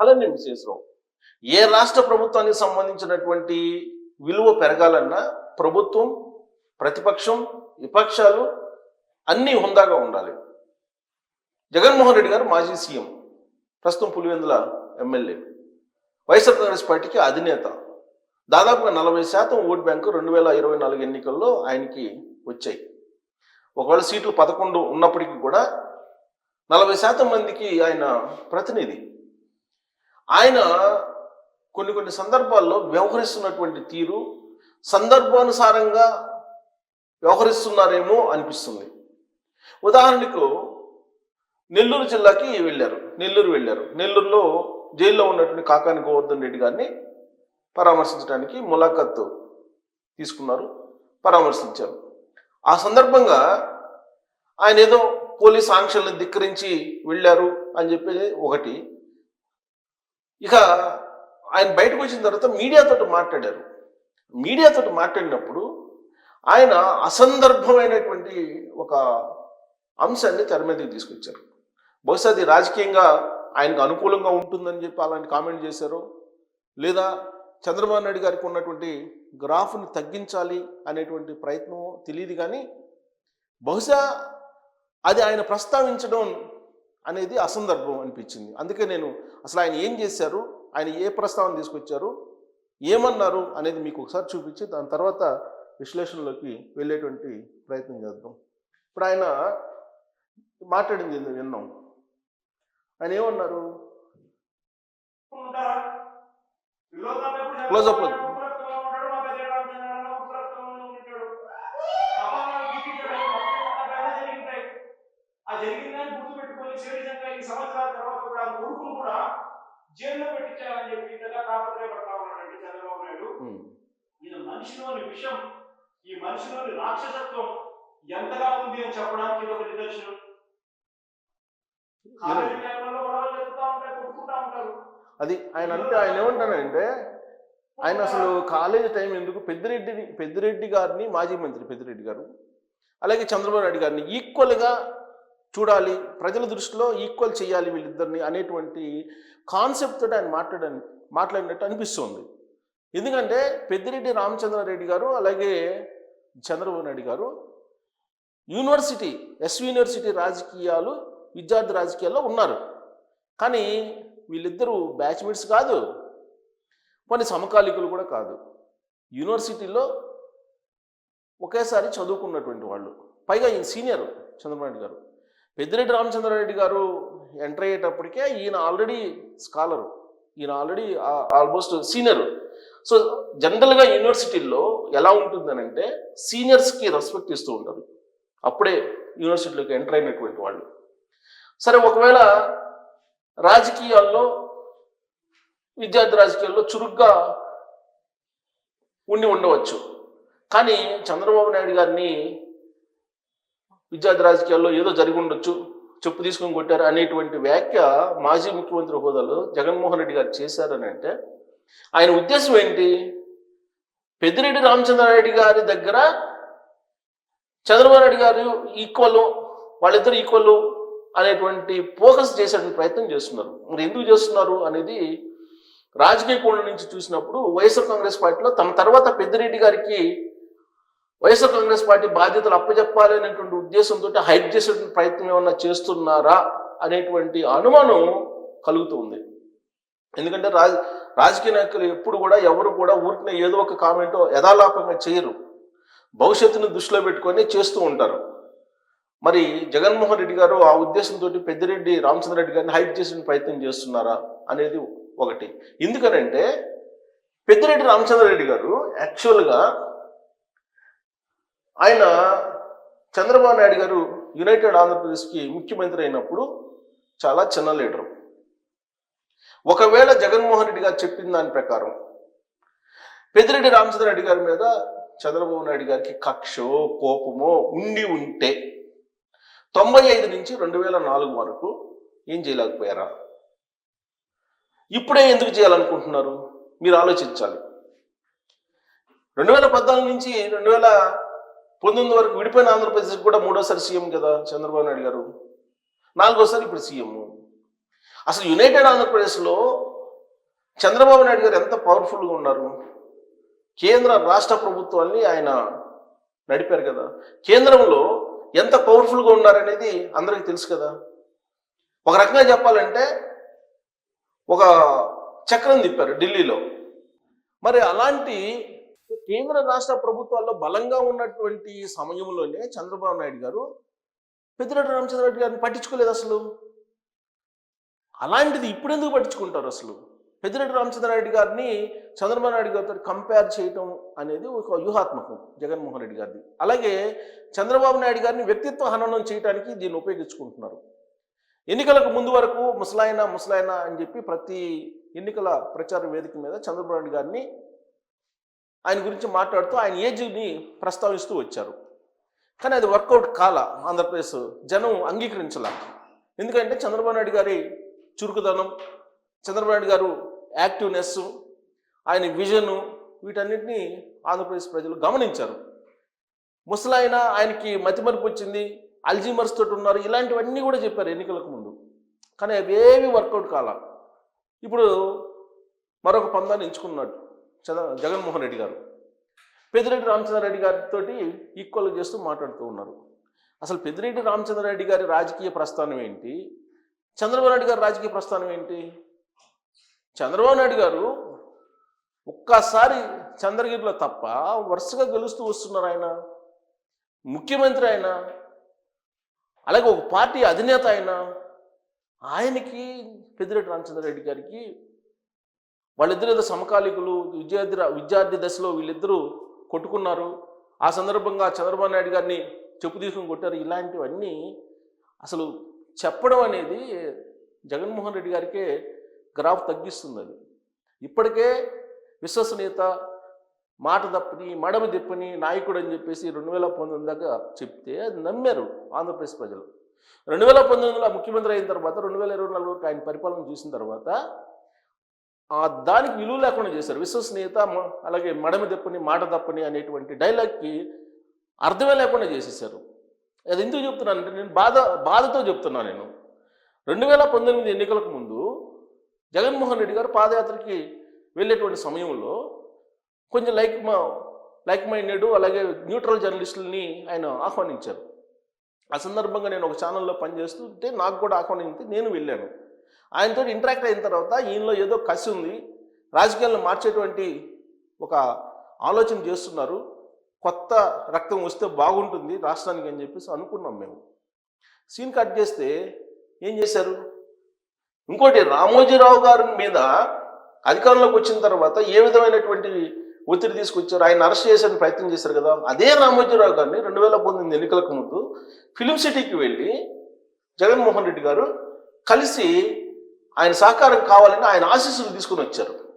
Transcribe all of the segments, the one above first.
అలానే విశేషరావు ఏ రాష్ట్ర ప్రభుత్వానికి సంబంధించినటువంటి విలువ పెరగాలన్నా ప్రభుత్వం ప్రతిపక్షం విపక్షాలు అన్నీ హుందాగా ఉండాలి. జగన్మోహన్ రెడ్డి గారు మాజీ సీఎం ప్రస్తుతం పులివెందుల ఎమ్మెల్యే. వైఎస్ఆర్ కాంగ్రెస్ పార్టీకి అధినేత. దాదాపుగా నలభై శాతం ఓట్ బ్యాంకు రెండు వేల ఇరవై నాలుగు ఎన్నికల్లో ఆయనకి వచ్చాయి. ఒకవేళ సీట్లు పదకొండు ఉన్నప్పటికీ కూడా నలభై శాతం మందికి ఆయన ప్రతినిధి. ఆయన కొన్ని కొన్ని సందర్భాల్లో వ్యవహరిస్తున్నటువంటి తీరు సందర్భానుసారంగా వ్యవహరిస్తున్నారేమో అనిపిస్తుంది. ఉదాహరణకు నెల్లూరు జిల్లాకి వెళ్ళారు నెల్లూరు వెళ్ళారు. నెల్లూరులో జైల్లో ఉన్నటువంటి కాకాని గోవర్ధన్ రెడ్డి గారిని పరామర్శించడానికి ములాఖత్తు తీసుకున్నారు పరామర్శించారు. ఆ సందర్భంగా ఆయన ఏదో పోలీస్ ఆంక్షలను ధిక్కరించి వెళ్ళారు అని చెప్పి ఒకటి. ఇక ఆయన బయటకు వచ్చిన తర్వాత మీడియాతో మాట్లాడారు. మీడియాతో మాట్లాడినప్పుడు ఆయన అసందర్భమైనటువంటి ఒక అంశాన్ని తెర మీదకి తీసుకొచ్చారు. బహుశా అది రాజకీయంగా ఆయనకు అనుకూలంగా ఉంటుందని చెప్పి అలాంటి కామెంట్ చేశారు లేదా చంద్రబాబు నాయుడు గారికి ఉన్నటువంటి గ్రాఫ్ని తగ్గించాలి అనేటువంటి ప్రయత్నం తెలియదు కానీ బహుశా అది ఆయన ప్రస్తావించడం అనేది అసందర్భం అనిపించింది. అందుకే నేను అసలు ఆయన ఏం చేశారు ఆయన ఏ ప్రస్తావన తీసుకొచ్చారు ఏమన్నారు అనేది మీకు ఒకసారి చూపించి దాని తర్వాత విశ్లేషణలోకి వెళ్ళేటువంటి ప్రయత్నం చేద్దాం. ఇప్పుడు ఆయన మాట్లాడింది విన్నాం. ఆయన ఏమన్నారు? Close up, close. ఆ జరిగిందని గుర్తుపెట్టుకొని శరీరంగా ఈ సంవత్సరాల తర్వాత కూడా ఆ కొడుకును కూడా జైల్లో పెట్టించాలని చెప్పి ఇంతగా తాపత్రయపడతా ఉన్నాడండి చంద్రబాబు నాయుడు. ఈయన మనిషిలోని విషం ఈ మనిషిలోని రాక్షసత్వం ఎంతగా ఉంది అని చెప్పడానికి ఒక నిదర్శనం. అది ఆయన అంటే ఆయన ఏమంటానంటే ఆయన అసలు కాలేజీ టైం ఎందుకు? పెద్దిరెడ్డిని పెద్దిరెడ్డి గారిని మాజీ మంత్రి పెద్దిరెడ్డి గారు అలాగే చంద్రబాబు నాయుడు గారిని ఈక్వల్గా చూడాలి ప్రజల దృష్టిలో ఈక్వల్ చేయాలి వీళ్ళిద్దరిని అనేటువంటి కాన్సెప్ట్ తోటి ఆయన మాట్లాడని మాట్లాడినట్టు అనిపిస్తుంది. ఎందుకంటే పెద్దిరెడ్డి రామచంద్రారెడ్డి గారు అలాగే చంద్రబాబు నాయుడు గారు యూనివర్సిటీ ఎస్ యూనివర్సిటీ రాజకీయాలు విద్యార్థి రాజకీయాల్లో ఉన్నారు. కానీ వీళ్ళిద్దరూ బ్యాచ్మేట్స్ కాదు. కొన్ని సమకాలికులు కూడా కాదు. యూనివర్సిటీలో ఒకేసారి చదువుకున్నటువంటి వాళ్ళు. పైగా ఈయన సీనియర్ చంద్రబాబు నాయుడు గారు. పెద్దిరెడ్డి రామచంద్రారెడ్డి గారు ఎంటర్ అయ్యేటప్పటికే ఈయన ఆల్రెడీ స్కాలరు. ఈయన ఆల్రెడీ ఆల్మోస్ట్ సీనియర్. సో జనరల్గా యూనివర్సిటీల్లో ఎలా ఉంటుందనంటే సీనియర్స్కి రెస్పెక్ట్ ఇస్తూ ఉంటారు. అప్పుడే యూనివర్సిటీలోకి ఎంటర్ అయినటువంటి వాళ్ళు. సరే ఒకవేళ రాజకీయాల్లో విద్యార్థి రాజకీయాల్లో చురుగ్గా ఉండి ఉండవచ్చు. కానీ చంద్రబాబు నాయుడు గారిని విద్యార్థి రాజకీయాల్లో ఏదో జరిగి ఉండొచ్చు చెప్పు తీసుకొని కొట్టారు అనేటువంటి వ్యాఖ్య మాజీ ముఖ్యమంత్రి హోదాలో జగన్మోహన్ రెడ్డి గారు చేశారని అంటే ఆయన ఉద్దేశం ఏంటి? పెద్దిరెడ్డి రామచంద్రారెడ్డి గారి దగ్గర చంద్రబాబు నాయుడు గారు ఈక్వల్ వాళ్ళిద్దరు ఈక్వల్ అనేటువంటి ఫోకస్ చేసేటువంటి ప్రయత్నం చేస్తున్నారు. మరి ఎందుకు చేస్తున్నారు అనేది రాజకీయ కోణం నుంచి చూసినప్పుడు వైఎస్ఆర్ కాంగ్రెస్ పార్టీలో తమ తర్వాత పెద్దిరెడ్డి గారికి వైఎస్ఆర్ కాంగ్రెస్ పార్టీ బాధ్యతలు అప్పచెప్పాలి అనేటువంటి ఉద్దేశంతో హైప్ చేసే ప్రయత్నం ఏమన్నా చేస్తున్నారా అనేటువంటి అనుమానం కలుగుతుంది ఎందుకంటే రాజ రాజకీయ నాయకులు ఎప్పుడు కూడా ఎవరు కూడా ఊరికిన ఏదో ఒక కామెంటో యథాలాపంగా చేయరు. భవిష్యత్తును దృష్టిలో పెట్టుకొని చేస్తూ ఉంటారు. మరి జగన్మోహన్ రెడ్డి గారు ఆ ఉద్దేశంతో పెద్దిరెడ్డి రామచంద్రరెడ్డి గారిని హైప్ చేసిన ప్రయత్నం చేస్తున్నారా అనేది ఒకటి. ఎందుకనంటే పెద్దిరెడ్డి రామచంద్రరెడ్డి గారు యాక్చువల్గా ఆయన చంద్రబాబు నాయుడు గారు యునైటెడ్ ఆంధ్రప్రదేశ్కి ముఖ్యమంత్రి అయినప్పుడు చాలా చిన్న లీడరు. ఒకవేళ జగన్మోహన్ రెడ్డి గారు చెప్పిన దాని ప్రకారం పెద్దిరెడ్డి రామచంద్రారెడ్డి గారి మీద చంద్రబాబు నాయుడు గారికి కక్షో కోపమో ఉండి ఉంటే తొంభై ఐదు నుంచి రెండు వేల నాలుగు వరకు ఏం చేయలేకపోయారా? ఇప్పుడే ఎందుకు చేయాలనుకుంటున్నారు? మీరు ఆలోచించాలి. రెండు వేల పద్నాలుగు నుంచి రెండు వేల పంతొమ్మిది వరకు విడిపోయిన ఆంధ్రప్రదేశ్ కూడా మూడోసారి సీఎం కదా చంద్రబాబు నాయుడు గారు. నాలుగోసారి ఇప్పుడు సీఎం. అసలు యునైటెడ్ ఆంధ్రప్రదేశ్లో చంద్రబాబు నాయుడు గారు ఎంత పవర్ఫుల్గా ఉన్నారు? కేంద్ర రాష్ట్ర ప్రభుత్వాన్ని ఆయన నడిపారు కదా. కేంద్రంలో ఎంత పవర్ఫుల్గా ఉన్నారనేది అందరికీ తెలుసు కదా. ఒక రకంగా చెప్పాలంటే ఒక చక్రం తిప్పారు ఢిల్లీలో. మరి అలాంటి కేంద్ర రాష్ట్ర ప్రభుత్వాల్లో బలంగా ఉన్నటువంటి సమయంలోనే చంద్రబాబు నాయుడు గారు పెద్దిరెడ్డి రామచంద్రరెడ్డి గారిని పట్టించుకోలేదు అసలు. అలాంటిది ఇప్పుడు ఎందుకు పట్టించుకుంటారు అసలు? పెద్దిరెడ్డి రామచంద్రారెడ్డి గారిని చంద్రబాబు నాయుడు గారితో కంపేర్ చేయటం అనేది ఒక వ్యూహాత్మకం జగన్మోహన్ రెడ్డి గారిది. అలాగే చంద్రబాబు నాయుడు గారిని వ్యక్తిత్వ హననం చేయడానికి దీన్ని ఉపయోగించుకుంటున్నారు. ఎన్నికలకు ముందు వరకు ముసలాయన ముసలాయన అని చెప్పి ప్రతి ఎన్నికల ప్రచార వేదిక మీద చంద్రబాబు నాయుడు గారిని ఆయన గురించి మాట్లాడుతూ ఆయన ఏజ్ని ప్రస్తావిస్తూ వచ్చారు. కానీ అది వర్కౌట్ కాల ఆంధ్రప్రదేశ్ జనం అంగీకరించాల. ఎందుకంటే చంద్రబాబు నాయుడు గారి చురుకుదనం చంద్రబాబు నాయుడు గారు యాక్టివ్నెస్ ఆయన విజను వీటన్నిటిని ఆంధ్రప్రదేశ్ ప్రజలు గమనించారు. ముసలాయన ఆయనకి మతిమరుపు వచ్చింది అల్జీమర్స్ తోటి ఉన్నారు ఇలాంటివన్నీ కూడా చెప్పారు ఎన్నికలకు ముందు. కానీ అవేవి వర్కౌట్ కాల. ఇప్పుడు మరొక పందాన్ని ఎంచుకున్నాడు. చంద్ర జగన్మోహన్ రెడ్డి గారు. పెద్దిరెడ్డి రామచంద్రారెడ్డి గారితో ఈక్వల్ చేస్తూ మాట్లాడుతూ ఉన్నారు. అసలు పెద్దిరెడ్డి రామచంద్రారెడ్డి గారి రాజకీయ ప్రస్థానం ఏంటి? చంద్రబాబు నాయుడు గారి రాజకీయ ప్రస్థానం ఏంటి? చంద్రబాబు నాయుడు గారు ఒక్కసారి చంద్రగిరిలో తప్ప వరుసగా గెలుస్తూ వస్తున్నారు ఆయన. ముఖ్యమంత్రి ఆయన. అలాగే ఒక పార్టీ అధినేత ఆయన. ఆయనకి పెద్దిరెడ్డి రామచంద్రారెడ్డి గారికి వాళ్ళిద్దరు ఏదో సమకాలికులు విద్యార్థి విద్యార్థి దశలో వీళ్ళిద్దరూ కొట్టుకున్నారు. ఆ సందర్భంగా చంద్రబాబు నాయుడు గారిని చెప్పు తీసుకుని కొట్టారు. ఇలాంటివన్నీ అసలు చెప్పడం అనేది జగన్మోహన్ రెడ్డి గారికే గ్రాఫ్ తగ్గిస్తుంది అది. ఇప్పటికే విశ్వసనీయత మాట తప్పని మడమ తిప్పని నాయకుడు అని చెప్పేసి రెండు వేల పంతొమ్మిది దాకా చెప్తే అది నమ్మారు ఆంధ్రప్రదేశ్ ప్రజలు. రెండు వేల పంతొమ్మిదిలో ముఖ్యమంత్రి అయిన తర్వాత రెండు వేల ఇరవై నాలుగు ఆయన పరిపాలన చూసిన తర్వాత ఆ దానికి విలువ లేకుండా చేశారు. విశ్వసనీయత అలాగే మడమ దప్పని మాట తప్పని అనేటువంటి డైలాగ్కి అర్థమే లేకుండా చేసేసారు. అది ఎందుకు చెప్తున్నాను అంటే నేను బాధ బాధతో చెప్తున్నాను నేను. రెండు వేల పంతొమ్మిది ఎన్నికలకు ముందు జగన్మోహన్ రెడ్డి గారు పాదయాత్రకి వెళ్ళేటువంటి సమయంలో కొంచెం లైక్ మా లైక్ మైండెడ్ అలాగే న్యూట్రల్ జర్నలిస్టులని ఆయన ఆహ్వానించారు. ఆ సందర్భంగా నేను ఒక ఛానల్లో పనిచేస్తుంటే నాకు కూడా ఆహ్వానించి నేను వెళ్ళాను. ఆయనతో ఇంటరాక్ట్ అయిన తర్వాత ఈయనలో ఏదో కసి ఉంది. రాజకీయాలను మార్చేటువంటి ఒక ఆలోచన చేస్తున్నారు. కొత్త రక్తం వస్తే బాగుంటుంది రాష్ట్రానికి అని చెప్పేసి అనుకున్నాం మేము. సీన్ కట్ చేస్తే ఏం చేశారు? ఇంకోటి రామోజీరావు గారి మీద అధికారంలోకి వచ్చిన తర్వాత ఏ విధమైనటువంటి ఒత్తిడి తీసుకొచ్చారు? ఆయన అరెస్ట్ చేసే ప్రయత్నం చేశారు కదా. అదే రామోజీరావు గారిని రెండు వేల పంతొమ్మిది ఎన్నికలకు ముందు ఫిలిం సిటీకి వెళ్ళి జగన్మోహన్ రెడ్డి గారు కలిసి ఆయన సహకారం కావాలని ఆయన ఆశీస్సులు తీసుకుని వచ్చారు.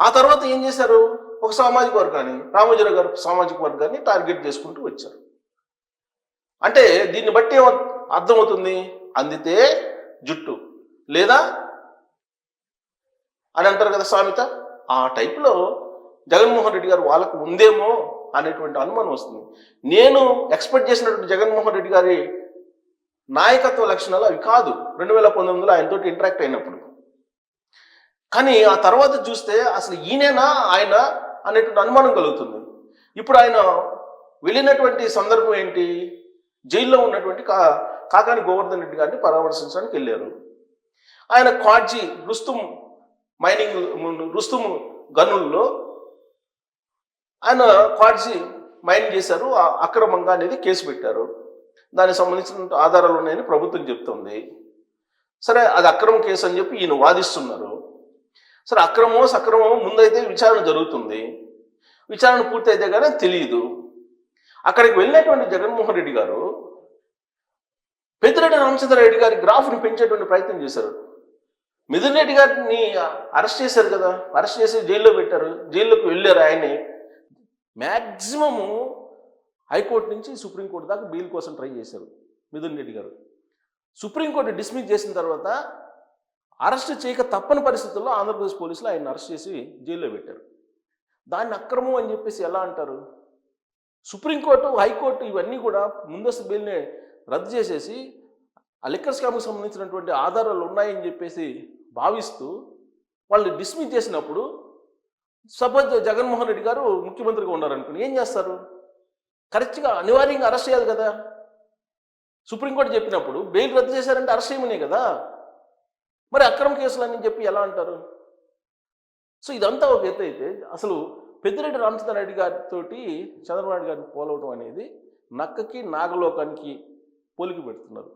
ఆ తర్వాత ఏం చేశారు? ఒక సామాజిక వర్గాన్ని రామోజీరావు గారు సామాజిక వర్గాన్ని టార్గెట్ చేసుకుంటూ వచ్చారు. అంటే దీన్ని బట్టి ఏమ- అర్థమవుతుంది? అందితే జుట్టు. లేదా? అని అంటారు కదా సామెత? ఆ టైప్లో జగన్మోహన్ రెడ్డి గారు వాళ్ళకు ఉందేమో అనేటువంటి అనుమానం వస్తుంది. నేను ఎక్స్పెక్ట్ చేసినటువంటి జగన్మోహన్ రెడ్డి గారి నాయకత్వ లక్షణాలు అవి కాదు. రెండు వేల పంతొమ్మిదిలో ఆయనతో ఇంటరాక్ట్ అయినప్పుడు. కానీ ఆ తర్వాత చూస్తే అసలు ఈయనేనా ఆయన అనేటువంటి అనుమానం కలుగుతుంది. ఇప్పుడు ఆయన వెళ్ళినటువంటి సందర్భం ఏంటి? జైల్లో ఉన్నటువంటి కా కాకాని గోవర్ధన్ రెడ్డి గారిని పరామర్శించడానికి వెళ్ళారు. ఆయన క్వాడ్జీ రుస్తుం మైనింగ్ రుస్తుం గనుల్లో ఆయన క్వాడ్జీ మైన్ చేశారు. ఆ అక్రమంగా అనేది కేసు పెట్టారు. దానికి సంబంధించిన ఆధారాలు ఉన్నాయని ప్రభుత్వం చెప్తుంది. సరే అది అక్రమ కేసు అని చెప్పి ఈయన వాదిస్తున్నారు. సరే అక్రమమో సక్రమమో ముందైతే విచారణ జరుగుతుంది. విచారణ పూర్తయితే కానీ తెలియదు అక్కడికి వెళ్ళినటువంటి జగన్మోహన్ రెడ్డి గారు పెద్దిరెడ్డి రామచంద్ర రెడ్డి గారి గ్రాఫ్ని పెంచేటువంటి ప్రయత్నం చేశారు. మిథున్ రెడ్డి గారిని అరెస్ట్ చేశారు కదా అరెస్ట్ చేసి జైల్లో పెట్టారు. జైల్లోకి వెళ్ళారు ఆయన్ని. మ్యాక్సిమము హైకోర్టు నుంచి సుప్రీంకోర్టు దాకా బెయిల్ కోసం ట్రై చేశారు మిథున్ రెడ్డి గారు. సుప్రీంకోర్టు డిస్మిస్ చేసిన తర్వాత అరెస్ట్ చేయక తప్పని పరిస్థితుల్లో ఆంధ్రప్రదేశ్ పోలీసులు ఆయన అరెస్ట్ చేసి జైల్లో పెట్టారు. దాన్ని అక్రమం అని చెప్పేసి ఎలా అంటారు? సుప్రీంకోర్టు హైకోర్టు ఇవన్నీ కూడా ముందస్తు బెయిల్ని రద్దు చేసేసి ఆ లిక్కర్ స్కామ్కి సంబంధించినటువంటి ఆధారాలు ఉన్నాయని చెప్పేసి భావిస్తూ వాళ్ళు డిస్మిస్ చేసినప్పుడు సపోజ్ జగన్మోహన్ రెడ్డి గారు ముఖ్యమంత్రిగా ఉన్నారనుకుని ఏం చేస్తారు? కరెక్ట్గా అనివార్యంగా అరెస్ట్ చేయాలి కదా. సుప్రీంకోర్టు చెప్పినప్పుడు బెయిల్ రద్దు చేశారంటే అరెస్ట్ చేయమనే కదా. మరి అక్రమ కేసులు అని చెప్పి ఎలా అంటారు? సో ఇదంతా ఒక ఎత్తు అయితే అసలు పెద్దిరెడ్డి రామచంద్ర రెడ్డి గారితో చంద్రబాబు నాయుడు గారిని పోలవడం అనేది నక్కకి నాగలోకానికి పోలికి పెడుతున్నారు.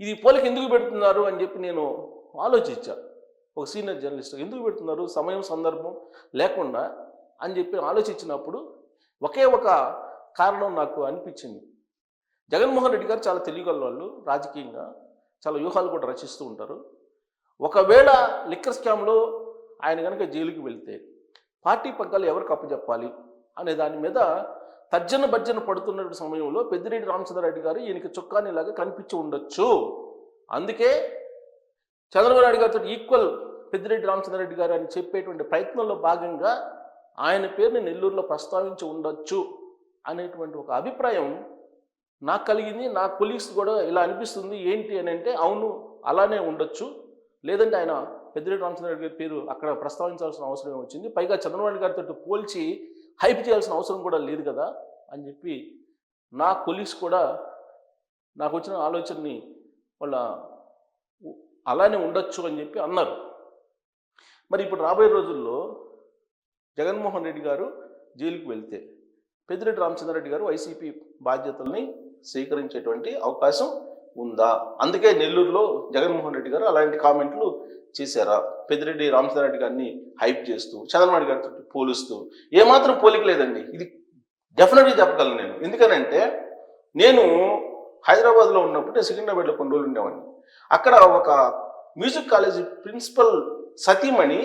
ఇది పోలిక ఎందుకు పెడుతున్నారు అని చెప్పి నేను ఆలోచించా. ఒక సీనియర్ జర్నలిస్ట్ ఎందుకు పెడుతున్నారు? సమయం సందర్భం లేకుండా అని చెప్పి ఆలోచించినప్పుడు ఒకే ఒక కారణం నాకు అనిపించింది. జగన్మోహన్ రెడ్డి గారు చాలా తెలియగల వాళ్ళు రాజకీయంగా చాలా వ్యూహాలు కూడా రచిస్తూ ఉంటారు. ఒకవేళ లిక్కర్ స్కామ్లో ఆయన కనుక జైలుకి వెళితే పార్టీ పగ్గాలు ఎవరికి అప్పచెప్పాలి అనే దాని మీద తర్జన భర్జన పడుతున్న సమయంలో పెద్దిరెడ్డి రామచంద్రారెడ్డి గారు ఈయనకి చుక్కానిలాగా కనిపించి ఉండొచ్చు. అందుకే చంద్రబాబు నాయుడు గారితో ఈక్వల్ పెద్దిరెడ్డి రామచంద్రారెడ్డి గారు అని చెప్పేటువంటి ప్రయత్నంలో భాగంగా ఆయన పేరుని నెల్లూరులో ప్రస్తావించి ఉండొచ్చు. అనేటువంటి ఒక అభిప్రాయం నాకు కలిగింది. నా కొలీగ్స్ కూడా ఇలా అనిపిస్తుంది. ఏంటి అని అంటే అవును అలానే ఉండొచ్చు. లేదంటే ఆయన పెద్దిరెడ్డి రామచంద్రరెడ్డి గారి పేరు అక్కడ ప్రస్తావించాల్సిన అవసరం వచ్చింది. పైగా చంద్రబాబు గారితో పోల్చి హైప్ చేయాల్సిన అవసరం కూడా లేదు కదా అని చెప్పి నా కొలీగ్స్ కూడా నాకు వచ్చిన ఆలోచనని వాళ్ళ అలానే ఉండొచ్చు అని చెప్పి అన్నారు. మరి ఇప్పుడు రాబోయే రోజుల్లో జగన్మోహన్ రెడ్డి గారు జైలుకు వెళ్తే పెద్దిరెడ్డి రామచంద్రరెడ్డి గారు వైసీపీ బాధ్యతల్ని స్వీకరించేటువంటి అవకాశం ఉందా? అందుకే నెల్లూరులో జగన్మోహన్ రెడ్డి గారు అలాంటి కామెంట్లు చేశారా? పెద్దిరెడ్డి రామచంద్రరెడ్డి గారిని హైప్ చేస్తూ చంద్రబాబు గారితో పోలుస్తూ ఏమాత్రం పోలిక లేదండి. ఇది డెఫినెట్గా చెప్పగలను నేను. ఎందుకనంటే నేను హైదరాబాద్లో ఉన్నప్పుడు సికింద్రాబాద్లో కొన్ని రోజులు ఉండేవాడిని. అక్కడ ఒక మ్యూజిక్ కాలేజీ ప్రిన్సిపల్ సతీమణి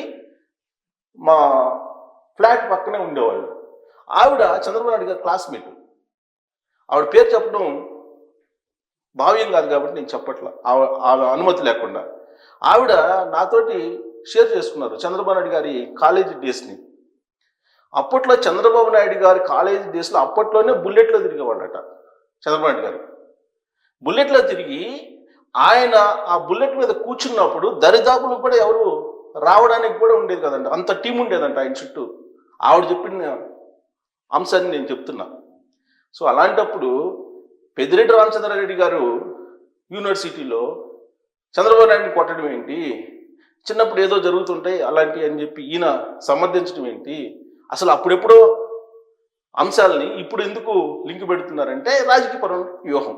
మా ఫ్లాట్ పక్కనే ఉండేవాళ్ళు. ఆవిడ చంద్రబాబు నాయుడు గారి క్లాస్మేట్ ఆవిడ పేరు చెప్పడం భావ్యం కాదు కాబట్టి నేను చెప్పట్లా. ఆవిడ అనుమతి లేకుండా. ఆవిడ నాతోటి షేర్ చేసుకున్నారు చంద్రబాబు నాయుడు గారి కాలేజీ డేస్ని అప్పట్లో చంద్రబాబు నాయుడు గారి కాలేజీ డేస్లో అప్పట్లోనే బుల్లెట్లో తిరిగేవాళ్ళట చంద్రబాబు నాయుడు గారు. బుల్లెట్లో తిరిగి ఆయన ఆ బుల్లెట్ మీద కూర్చున్నప్పుడు దరిదాపులు కూడా ఎవరు రావడానికి కూడా ఉండేది కదండి. అంత టీం ఉండేదంట ఆయన చుట్టూ. ఆవిడ చెప్పిన అంశాన్ని నేను చెప్తున్నా. సో అలాంటప్పుడు పెద్దిరెడ్డి రామచంద్రారెడ్డి గారు యూనివర్సిటీలో చంద్రబాబు నాయుడిని కొట్టడం ఏంటి? చిన్నప్పుడు ఏదో జరుగుతుంటాయి అలాంటి అని చెప్పి ఈయన సమర్థించడం ఏంటి? అసలు అప్పుడెప్పుడో అంశాలని ఇప్పుడు ఎందుకు లింక్ పెడుతున్నారంటే రాజకీయపరమైన వ్యూహం.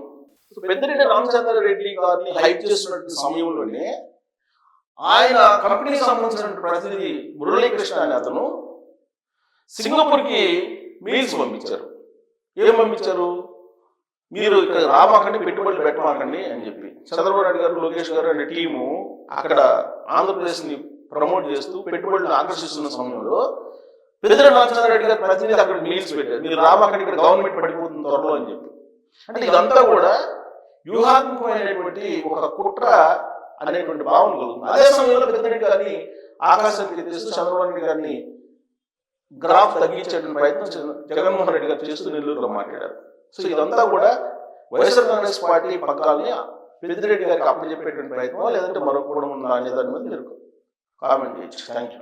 పెద్దిరెడ్డి రామచంద్రారెడ్డి గారిని హైప్ చేస్తున్న సమయంలోనే ఆయన కంపెనీకి సంబంధించిన ప్రతినిధి మురళీకృష్ణ అనే అతను సింగపూర్కి మెయిల్స్ పంపించారు. ఏం పంపించారు? మీరు ఇక్కడ రామాకండి పెట్టుబడులు పెట్టమాకండి అని చెప్పి. చంద్రబాబు నాయుడు గారు లోకేష్ గారు అనే టీము అక్కడ ఆంధ్రప్రదేశ్ని ప్రమోట్ చేస్తూ పెట్టుబడులను ఆకర్షిస్తున్న సమయంలో పెద్దిరెడ్డి రామచంద్రారెడ్డి గారు ప్రతినిధి అక్కడ మెయిల్స్ పెట్టారు. మీరు రామాకండి ఇక్కడ గవర్నమెంట్ పడిపోతుంది త్వరలో అని చెప్పి. అంటే ఇదంతా కూడా వ్యూహాత్మకమైనటువంటి ఒక కుట్ర అనేటువంటి భావన కలుగుతుంది. అదే సమయంలో పెద్దిరెడ్డి గారిని ఆకాశానికి తెస్తూ చంద్రబాబు నాయుడు గారిని గ్రాఫ్ తగ్గించేటువంటి ప్రయత్నం జగన్మోహన్ రెడ్డి గారు చేస్తూ నెల్లూరులో మాట్లాడారు. సో ఇదంతా కూడా వైఎస్ఆర్ కాంగ్రెస్ పార్టీ పక్కాలని పెద్దిరెడ్డి గారికి అప్పచెప్పేటువంటి ప్రయత్నం లేదంటే మరొక కూడా ఉందా అనే దాని మీద మీరు కామెంట్ చేయొచ్చు. Thank you